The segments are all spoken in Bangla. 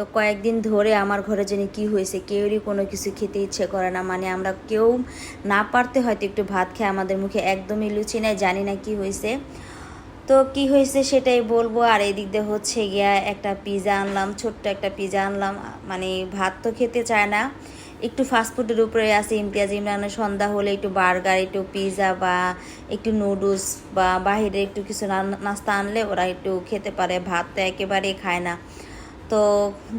তো কয়েকদিন ধরে আমার ঘরে জানি কি হয়েছে, কেউরই কোনো কিছু খেতে ইচ্ছে করে না। মানে আমরা কেউ না পারতে হয়তো একটু ভাত খেয়ে আমাদের মুখে একদমই লুচি নাই, জানি না কি হয়েছে। তো কি হয়েছে সেটাই বলব। আর এই দিক দিয়ে হচ্ছে গিয়া একটা পিজা আনলাম, ছোট্ট একটা পিজা আনলাম। মানে ভাত তো খেতে চায় না। একটু ফাস্টফুডের উপরে আছে, ইমতিয়াজ ইমরানের সন্ধ্যা হলে একটু বার্গার একটু পিৎজা বা একটু নুডলস বা বাইরে একটু কিছু নাস্তা আনলে ওরা একটু খেতে পারে। ভাত তো একেবারেই খায় না। তো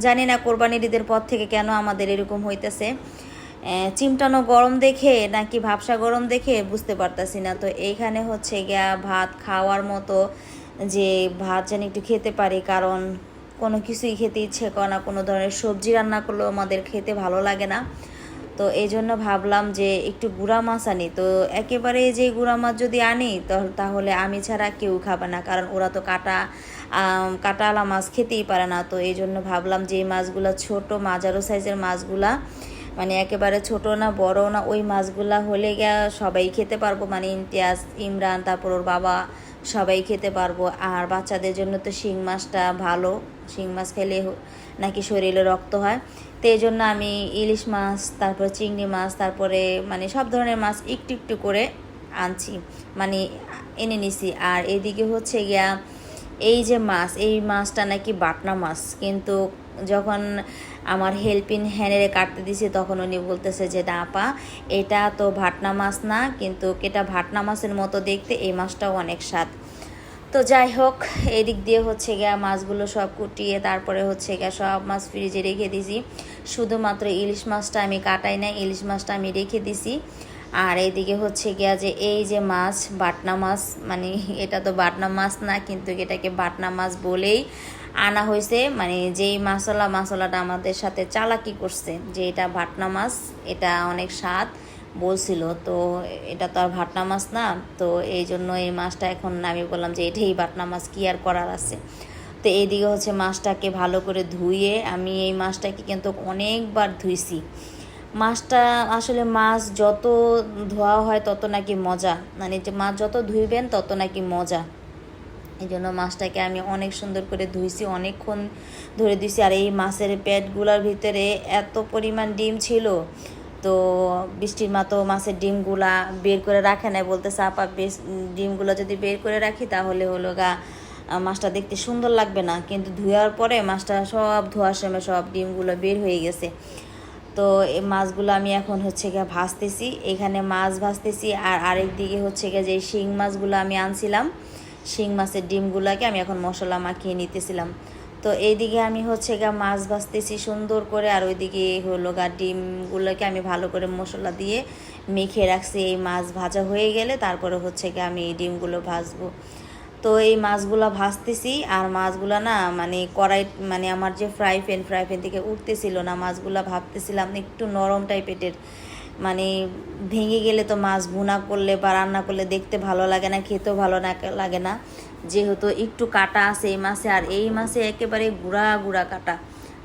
জানি না কোরবানির ঈদের পর থেকে কেন আমাদের এরকম হইতেছে। চিমটানো গরম দেখে নাকি ভাবসা গরম দেখে বুঝতে পারতাছি না। তো এইখানে হচ্ছে গিয়া ভাত খাওয়ার মতো যে ভাত যেন একটু খেতে পারি, কারণ কোনো কিছুই খেতে ইচ্ছে করে না, কোনো ধরনের সবজি রান্না করলেও আমাদের খেতে ভালো লাগে না। তো এই জন্য ভাবলাম যে একটু গুঁড়া মাছ আনি। তো একেবারে যে গুঁড়া মাছ যদি আনি তাহলে আমি ছাড়া কেউ খাবে না, কারণ ওরা তো কাটা কাটাওয়ালা মাছ খেতেই পারে না। তো এই জন্য ভাবলাম যে এই মাছগুলা ছোট, মাঝারো সাইজের মাছগুলা মানে একেবারে ছোট না, বড় না, ওই মাছগুলা হলে গিয়া সবাই খেতে পারব। মানে ইমতিয়াজ, ইমরান, তারপর ওর বাবা, সবাই খেতে পারব। আর বাচ্চাদের জন্য তো শিং মাছটা ভালো। শিং মাছ খেলে নাকি শরীরে রক্ত হয়। তো এই জন্য আমি ইলিশ মাছ, তারপর চিংড়ি মাছ, তারপরে মানে সব ধরনের মাছ একটু একটু করে আনছি মানে এনে নিছি। আর এদিকে হচ্ছে গিয়া এই যে মাছ, এই মাছটা নাকি বাটনা মাছ। কিন্তু যখন আমার হেল্পিং হ্যান্ডেরে কাটতে দিছি, তখন উনি বলতেছে যে, না আপা এটা তো ভাটনা মাছ না, কিন্তু এটা ভাটনা মাছের মতো দেখতে, এই মাছটাও অনেক স্বাদ। তো যাই হোক, এদিক দিয়ে হচ্ছে গিয়া মাছগুলো সব কুটিয়ে, তারপরে হচ্ছে গিয়া সব মাছ ফ্রিজে রেখে দিছি। শুধুমাত্র ইলিশ মাছটা আমি কাটাই না ইলিশ মাছটা আমি রেখে দিছি। আর এইদিকে হচ্ছে গিয়া যে এই যে মাছ, বাটনা মাছ মানে এটা তো বাটনা মাছ না, কিন্তু এটাকে বাটনা মাছ বলেই আনা হয়েছে। মানে যেই মশলা মশলাটা আমাদের সাথে চালাকি করছে যে এটা ভাটনা মাছ, এটা অনেক স্বাদ বলছিল। তো এটা তো আর ভাটনা মাছ না, তো এই জন্য এই মাছটা এখন আমি বললাম যে এটাই ভাটনা মাছ, কি আর করার আছে? তো এইদিকে হচ্ছে মাছটাকে ভালো করে ধুয়ে আমি এই মাছটাকে কিন্তু অনেকবার ধুইছি। মাছটা আসলে মাছ যত ধোয়া হয় তত নাকি মজা। মানে যে মাছ যত ধুইবেন তত নাকি মজা। এই জন্য মাছটাকে আমি অনেক সুন্দর করে ধুইছি, অনেকক্ষণ ধরে দিয়েছি আর এই মাছের পেটগুলোর ভিতরে এত পরিমাণ ডিম ছিল, তো বৃষ্টির মতো মাছের ডিমগুলা বের করে রাখে নাই বলতেছে, আপা, বেশ, ডিমগুলো যদি বের করে রাখি তাহলে হলো গা মাছটা দেখতে সুন্দর লাগবে না। কিন্তু ধুয়ার পরে মাছটা সব ধোয়ার সময় সব ডিমগুলো বের হয়ে গেছে। তো এই মাছগুলো আমি এখন হচ্ছে গিয়ে ভাজতেছি। এখানে মাছ ভাজতেছি আর আরেক দিকে হচ্ছে গিয়ে যে শিং মাছগুলো আমি আনছিলাম, শিং মাছের ডিমগুলোকে আমি এখন মশলা মাখিয়ে নিতেছিলাম। তো এইদিকে আমি হচ্ছে গা মাছ ভাজতেছি সুন্দর করে আর ওইদিকে হলো গা ডিমগুলোকে আমি ভালো করে মশলা দিয়ে মেখে রাখছি। এই মাছ ভাজা হয়ে গেলে তারপরে হচ্ছে গিয়ে আমি এই ডিমগুলো ভাজবো। তো এই মাছগুলো ভাজতেছি আর মাছগুলো না মানে কড়াই মানে আমার যে ফ্রাই প্যান ফ্রাই প্যান থেকে উঠতেছিল না, মাছগুলো ভাবতেছিলাম একটু নরম টাইপের। মানে ভেঙে গেলে তো মাছ ভুনা করলে বা রান্না করলে দেখতে ভালো লাগে না, খেতেও ভালো না, লাগে না। যেহেতু একটু কাটা আছে এই মাছে আর এই মাছে একেবারে গুঁড়া গুঁড়া কাটা।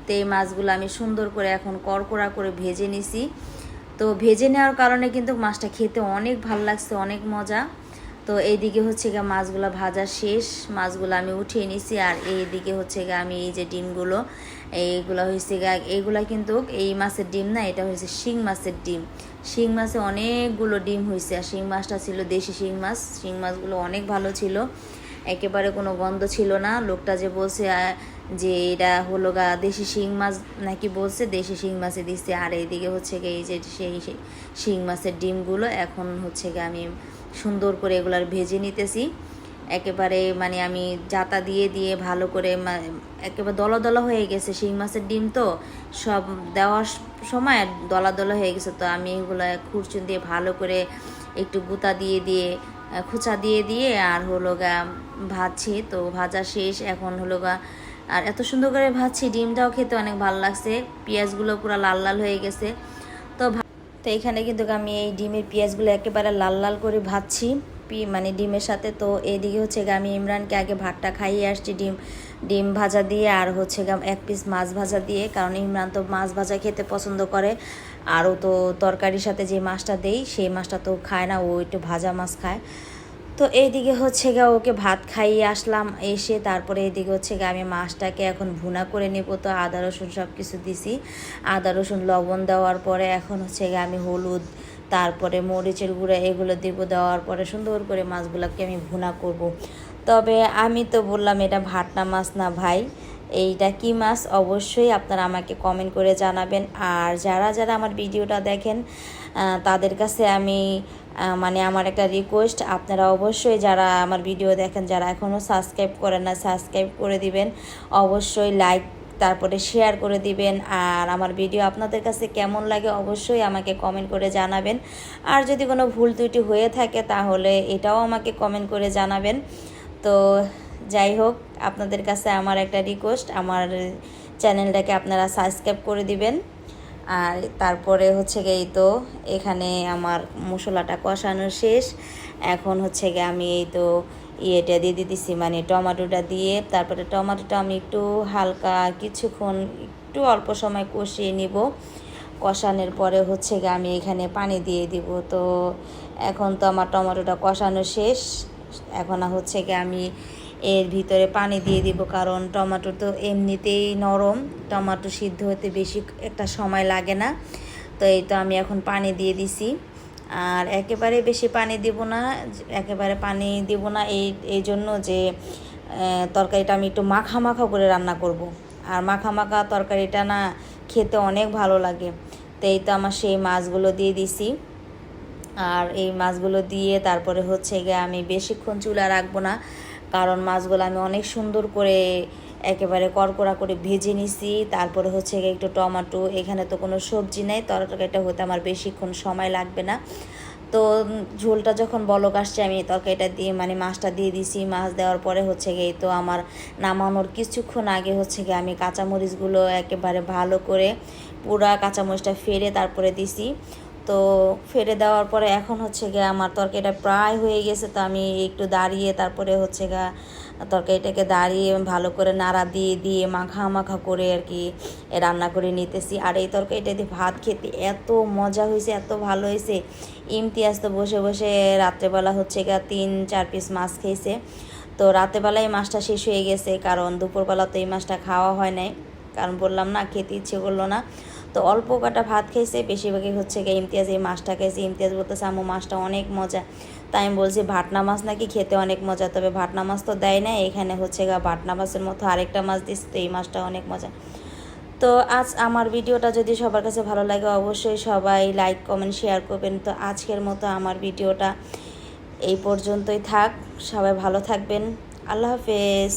তো এই মাছগুলো আমি সুন্দর করে এখন কড়কড়া করে ভেজে নিছি। তো ভেজে নেওয়ার কারণে কিন্তু মাছটা খেতে অনেক ভালো লাগছে, অনেক মজা। তো এইদিকে হচ্ছে গিয়ে মাছগুলো ভাজা শেষ। মাছগুলো আমি উঠিয়ে নিছি আর এইদিকে হচ্ছে গিয়ে আমি এই যে ডিমগুলো, এইগুলো হয়েছে গিয়ে, এইগুলা কিন্তু এই মাছের ডিম না, এটা হয়েছে শিং মাছের ডিম। শিং মাছে অনেকগুলো ডিম হয়েছে আর শিং মাছটা ছিল দেশি শিং মাছ। শিং মাছগুলো অনেক ভালো ছিল। একেবারে কোনো গন্ধ ছিল না। লোকটা যে বলছে যে এটা হলো গা দেশি শিং মাছ নাকি বলছে, দেশি শিং মাছে দিচ্ছে আর এইদিকে হচ্ছে গিয়ে এই যে সেই শিং মাছের ডিমগুলো এখন হচ্ছে গিয়ে আমি সুন্দর করে এগুলার ভেজে নিতেছি। একেবারে মানে আমি জাতা দিয়ে দিয়ে ভালো করে একেবারে দলা দলা হয়ে গেছে শিং মাছের ডিম তো। সব দেওয়ার সময় দলা দলা হয়ে গেছে তো আমি এগুলো খুরচুন দিয়ে ভালো করে একটু গুতা দিয়ে দিয়ে খোঁচা দিয়ে দিয়ে আর হলো গা ভাজছি। তো ভাজা শেষ, এখন হলো গা আর এত সুন্দর করে ভাজছি। ডিমটাও খেতে অনেক ভালো লাগছে। পেঁয়াজগুলো পুরো লাল লাল হয়ে গেছে। তো এখানে কিন্তু আমি এই ডিমের পেঁয়াজগুলো একেবারে লাল লাল করে ভাজছি। পি- মানে ডিমের সাথে তো এদিকে হচ্ছে আমি ইমরানকে আগে ভাতটা খাইয়ে আসছি ডিম ডিম ভাজা দিয়ে আর হচ্ছে এক পিস মাছ ভাজা দিয়ে, কারণ ইমরান তো মাছ ভাজা খেতে পছন্দ করে। আরও তো তরকারির সাথে যে মাছটা দেই, সেই মাছটা তো খায় না, ও একটু ভাজা মাছ খায়। তো এইদিকে হচ্ছে গা ওকে ভাত খাইয়ে আসলাম, এসে তারপরে এইদিকে হচ্ছে গা আমি মাছটাকে এখন ভুনা করে নেব। তো আদা, রসুন সব কিছু দিছি। আদা, রসুন, লবণ দেওয়ার পরে এখন হচ্ছে গা আমি হলুদ, তারপরে মরিচের গুঁড়া এগুলো দিব। দেওয়ার পরে সুন্দর করে মাছগুলোকে আমি ভুনা করব। তবে আমি তো বললাম এটা ভাটনা মাছ না ভাই, এইটা কি মাছ? অবশ্যই আপনারা আমাকে কমেন্ট করে জানাবেন। আর যারা যারা আমার ভিডিওটা দেখেন তাদের কাছে আমি মানে আমার একটা রিকোয়েস্ট আপনারা অবশ্যই যারা আমার ভিডিও দেখেন, যারা এখনও সাবস্ক্রাইব করেন না সাবস্ক্রাইব করে দিবেন। অবশ্যই লাইক তারপরে শেয়ার করে দিবেন। আর আমার ভিডিও আপনাদের কাছে কেমন লাগে অবশ্যই আমাকে কমেন্ট করে জানাবেন। আর যদি কোনো ভুল ত্রুটি হয়ে থাকে, তাহলে এটাও আমাকে কমেন্ট করে জানাবেন। তো যাই হোক, আপনাদের কাছে আমার একটা রিকোয়েস্ট আমার চ্যানেলটাকে আপনারা সাবস্ক্রাইব করে দিবেন। আর তারপরে হচ্ছে গিয়ে তো এখানে আমার মশলাটা কষানো শেষ। এখন হচ্ছে গিয়ে আমি এই তো ইয়েটা দিয়ে দিতেছি মানে টমেটোটা দিয়ে। তারপরে টমেটোটা আমি একটু হালকা কিছুক্ষণ একটু অল্প সময় কষিয়ে নিব। কষানোর পরে হচ্ছে গিয়ে আমি এখানে পানি দিয়ে দিব। তো এখন তো আমার টমেটোটা কষানো শেষ। এখন হচ্ছে গিয়ে আমি এর ভিতরে পানি দিয়ে দিব, কারণ টমেটো তো এমনিতেই নরম। টমেটো সিদ্ধ হতে বেশি একটা সময় লাগে না। তো এই তো আমি এখন পানি দিয়ে দিছি। আর একেবারে বেশি পানি দিব না, একেবারে পানি দিব না এই এই জন্য যে তরকারিটা আমি একটু মাখা মাখা করে রান্না করব। আর মাখা মাখা তরকারিটা না খেতে অনেক ভালো লাগে। তো এই তো আমার সেই মাছগুলো দিয়ে দিছি। আর এই মাছগুলো দিয়ে তারপরে হচ্ছে গিয়ে আমি বেশিক্ষণ চুলা রাখব না। কারণ মাছগুলো আমি অনেক সুন্দর করে একেবারে কড়কড়া করে ভেজে নিছি। তারপরে হচ্ছে একটু টমেটো, এখানে তো কোনো সবজি নেই, তরকারিটা হতে আমার বেশিক্ষণ সময় লাগবে না। তো ঝোলটা যখন বলক আসছে, আমি তরকারিটা দিয়ে মানে মাছটা দিয়ে দিছি। মাছ দেওয়ার পরে হচ্ছে গিয়ে তো আমার নামানোর কিছুক্ষণ আগে হচ্ছে গিয়ে আমি কাঁচামরিচগুলো একেবারে ভালো করে পুরা কাঁচামরিচটা ফেরে তারপরে দিছি। তো ফেলে দেওয়ার পরে এখন হচ্ছে গিয়ে আমার তরকারিটা প্রায় হয়ে গেছে, তো আমি একটু দাঁড়িয়ে তারপরে হচ্ছে গা তরকারিটাকে দাঁড়িয়ে ভালো করে নাড়া দিয়ে দিয়ে মাখা মাখা করে আর কি রান্না করে নিতেছি। আর এই তরকারিটা দিয়ে ভাত খেতে এত মজা হয়েছে, এত ভালো হয়েছে। ইমতিয়াজ তো বসে বসে রাত্রেবেলা হচ্ছে গা তিন, চার পিস মাছ খেয়েছে। তো রাতেবেলায় মাছটা শেষ হয়ে গেছে, কারণ দুপুরবেলা তো এই মাছটা খাওয়া হয় নাই। কারণ বললাম না, খেতে ইচ্ছে করল না। তো অল্প কাটা ভাত খেয়েছে, বেশিরভাগই হচ্ছে গিয়ে ইমতিয়াজ এই মাছটা খাইছে ইমতিয়াজ বলতেছে আমু মাছটা অনেক মজা। তাই আমি বলছি, ভাটনা মাছ নাকি খেতে অনেক মজা, তবে ভাটনা মাছ তো দেয় না এখানে হচ্ছে গা ভাটনা মাছের মতো আরেকটা মাছ দিচ্ছে তো এই মাছটা অনেক মজা। তো আজ আমার ভিডিওটা যদি সবার কাছে ভালো লাগে, অবশ্যই সবাই লাইক, কমেন্ট, শেয়ার করবেন। তো আজকের মতো আমার ভিডিওটা এই পর্যন্তই থাক। সবাই ভালো থাকবেন। আল্লাহ হাফেজ।